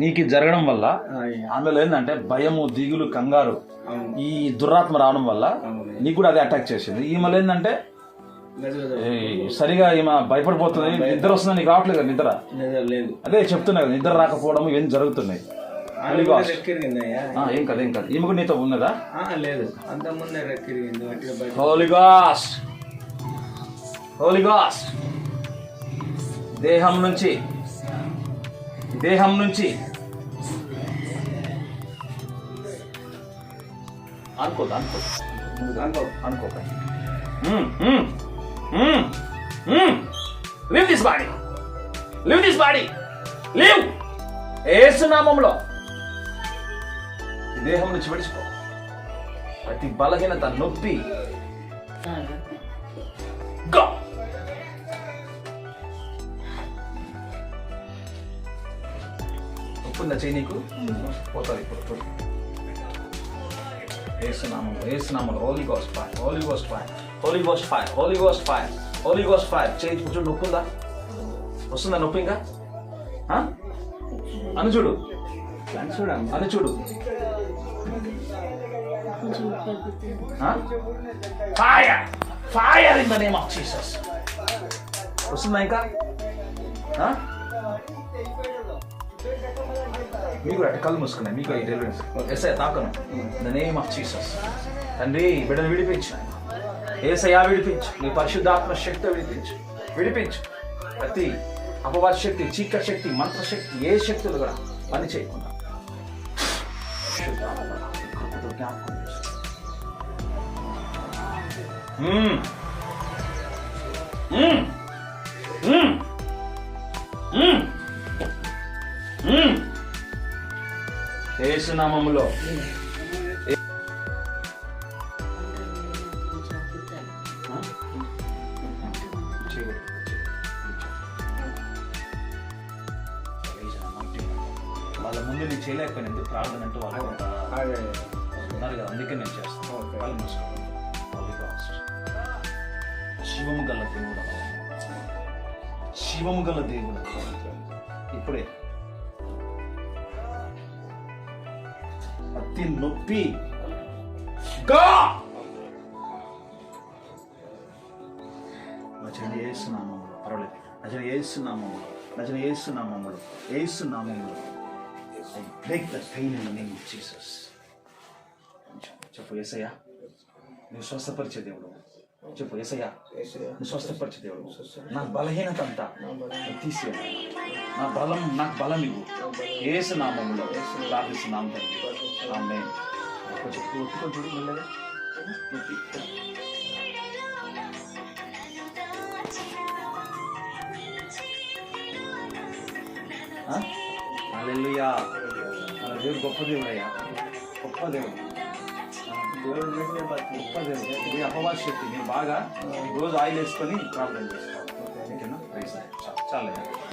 నీకు ఇది జరగడం వల్ల. ఆమెలో ఏంటంటే భయము దిగులు కంగారు ఈ దురాత్మ రావడం వల్ల నీకు కూడా అదే అటాక్ చేసింది. ఈమెలో ఏంటంటే సరిగా ఈమె భయపడిపోతుంది నిద్ర వస్తుంది నీకు రావట్లేదు కదా నిద్ర? లేదు. అదే చెప్తున్నా కదా నిద్ర రాకపోవడం ఇవన్నీ జరుగుతున్నాయి. ఏం కదా ఏం కదా. ఈమె కూడా నీతో ఉన్నదా? లేదు. దేహం నుంచి దేహం నుంచి అనుకోదు అనుకో. అనుకో అనుకో. Live this body live this body live ఏసునామంలో ఈ దేహం నుంచి విడిచిపో. ప్రతి బలహీనత నొప్పి. ఒప్పుందా చెయ్యి నీకు పోతుంది ఇప్పుడు ఏసునామం ఏసునామం holy ghost fire holy ghost fire holy ghost fire holy ghost fire holy ghost fire చేయి కూర్చోడు నొప్పుందా? వస్తుందా నొప్పి ఇంకా? అని చూడు. అని చూడమ్మ అని చూడు. Fire fire in the name of Jesus వస్తుందా ఇంకా? మీకు అటు కళ్ళు మూసుకున్నాయి మీకు ఎస్ఐ తాకను. ద నేమ్ ఆఫ్ జీసస్ తండ్రి బిడ్డను విడిపించు. ఏసయా విడిపించు. నీ పరిశుద్ధాత్మ శక్తి విడిపించు. విడిపించు. ప్రతి అపవాద శక్తి చీకటి శక్తి మంత్రశక్తి ఏ శక్తులు కూడా పని చేయకుండా. జ్ఞాపకం యేసునామములో వాళ్ళ ముందు నేను చేయలేకపోయినందుకు ప్రార్థన అంటూ వాళ్ళు ఉన్నారు కదా అందుకే నేను చేస్తాను. వాళ్ళు. శివము గల దేవుడు. శివము గల దేవుడు. ఇప్పుడే. అతి నొప్పి. గా! నచన ఏసునామములు. పర్వాలేదు. నచన ఏసునామములు. నచన ఏసునామములు. ఏసునామములు. I break the pain in the name of Jesus చెప్పు ఏసయ్యా. నువ్వు స్వస్థపరిచే దేవుడు చెప్పు ఏసయ్యా. స్వస్థపరిచే దేవుడు. నా బలహీనత. అంతా తీసే నా బలం నాకు బలం ఇవ్వు. ఏసు నామములో ప్రార్థిస్తున్నాం తండ్రి. ఆమె కొంచెం ఒత్తుకొని చూడు మెల్లగా. మన దేవుడు గొప్ప దేవుడు అయ్యా గొప్ప దేవుడు. దేవుడు పెట్టిన బట్టి గొప్ప దేవుడు ఇది అపవాద శక్తి మీరు బాగా రోజు ఆయిల్ వేసుకొని ప్రార్థన చేసుకోవాలి ఓకేనా Praise the Lord. చాలు చాలు